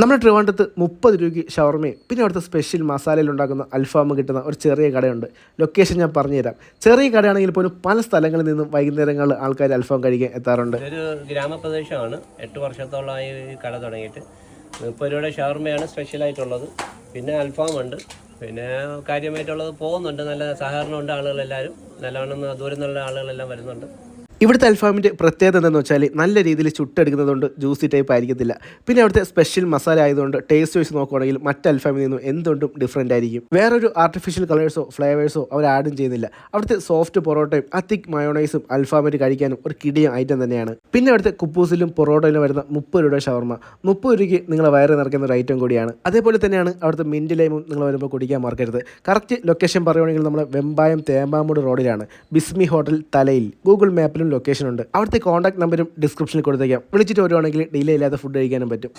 നമ്മുടെ ട്രിവാൻഡ്രത്ത് മുപ്പത് രൂപയ്ക്ക് ഷവർമയും പിന്നെ അവിടുത്തെ സ്പെഷ്യൽ മസാലയിൽ ഉണ്ടാക്കുന്ന അൽഫാമ് കിട്ടുന്ന ഒരു ചെറിയ കടയുണ്ട്. ലൊക്കേഷൻ ഞാൻ പറഞ്ഞുതരാം. ചെറിയ കടയാണെങ്കിൽ പോലും പല സ്ഥലങ്ങളിൽ നിന്നും വൈകുന്നേരങ്ങളിൽ ആൾക്കാർ അൽഫാം കഴിക്കാൻ എത്താറുണ്ട്. ഒരു ഗ്രാമപ്രദേശമാണ്. എട്ട് വർഷത്തോളമായി ഈ കട തുടങ്ങിയിട്ട്. മുപ്പത് രൂപയുടെ ഷവർമയാണ് സ്പെഷ്യലായിട്ടുള്ളത് പിന്നെ അൽഫാം ഉണ്ട് പിന്നെ കാര്യമായിട്ടുള്ളത് പോകുന്നുണ്ട്. നല്ല സഹകരണമുണ്ട് ആളുകളെല്ലാവരും. നല്ലവണ്ണം ദൂരം നിന്നുള്ള ആളുകളെല്ലാം വരുന്നുണ്ട്. ഇവിടുത്തെ അൽഫാമിന്റെ പ്രത്യേകത എന്താണെന്ന് വെച്ചാൽ നല്ല രീതിയിൽ ചുട്ടെടുക്കുന്നതുകൊണ്ട് ജ്യൂസി ടൈപ്പ് ആയിരിക്കത്തില്ല. പിന്നെ അവിടുത്തെ സ്പെഷ്യൽ മസാല ആയതുകൊണ്ട് ടേസ്റ്റ് വൈസ് നോക്കുകയാണെങ്കിൽ മറ്റ് അൽഫാമിൽ നിന്നും എന്തുകൊണ്ടും ഡിഫറെന്റ് ആയിരിക്കും. വേറൊരു ആർട്ടിഫിഷ്യൽ കളേഴ്സോ ഫ്ലേവേഴ്സോ അവർ ആഡും ചെയ്യുന്നില്ല. അവിടുത്തെ സോഫ്റ്റ് പൊറോട്ടയും ആ അത്തിക് മയോണൈസും അൽഫാമിറ്റ് കഴിക്കാനും ഒരു കിടിയ ഐറ്റം തന്നെയാണ്. പിന്നെ അവിടുത്തെ കുപ്പൂസിലും പൊറോട്ടയിലും വരുന്ന മുപ്പത് രൂപയുടെ ഷവർമ. മുപ്പത് രൂപയ്ക്ക് നിങ്ങളെ വയറ് നിറയ്ക്കുന്ന ഒരു ഐറ്റം കൂടിയാണ്. അതേപോലെ തന്നെയാണ് അവിടുത്തെ മിന്റ് ലൈമും നിങ്ങൾ വരുമ്പോൾ കുടിക്കാൻ മറക്കരുത്. കറക്റ്റ് ലൊക്കേഷൻ പറയുകയാണെങ്കിൽ നമ്മൾ വെമ്പായം തേമ്പാമൂട് റോഡിലാണ് ബിസ്മി ഹോട്ടൽ തലയിൽ. ഗൂഗിൾ മാപ്പിലും ലൊക്കേഷൻ ഉണ്ട്. അവിടുത്തെ കോൺടാക്ട് നമ്പരും ഡിസ്ക്രിപ്ഷനിൽ കൊടുത്തേക്കാം. വിളിച്ചിട്ട് വരുവാണെങ്കിൽ ഡിലേ ഇല്ലാതെ ഫുഡ് കഴിക്കാനും പറ്റും.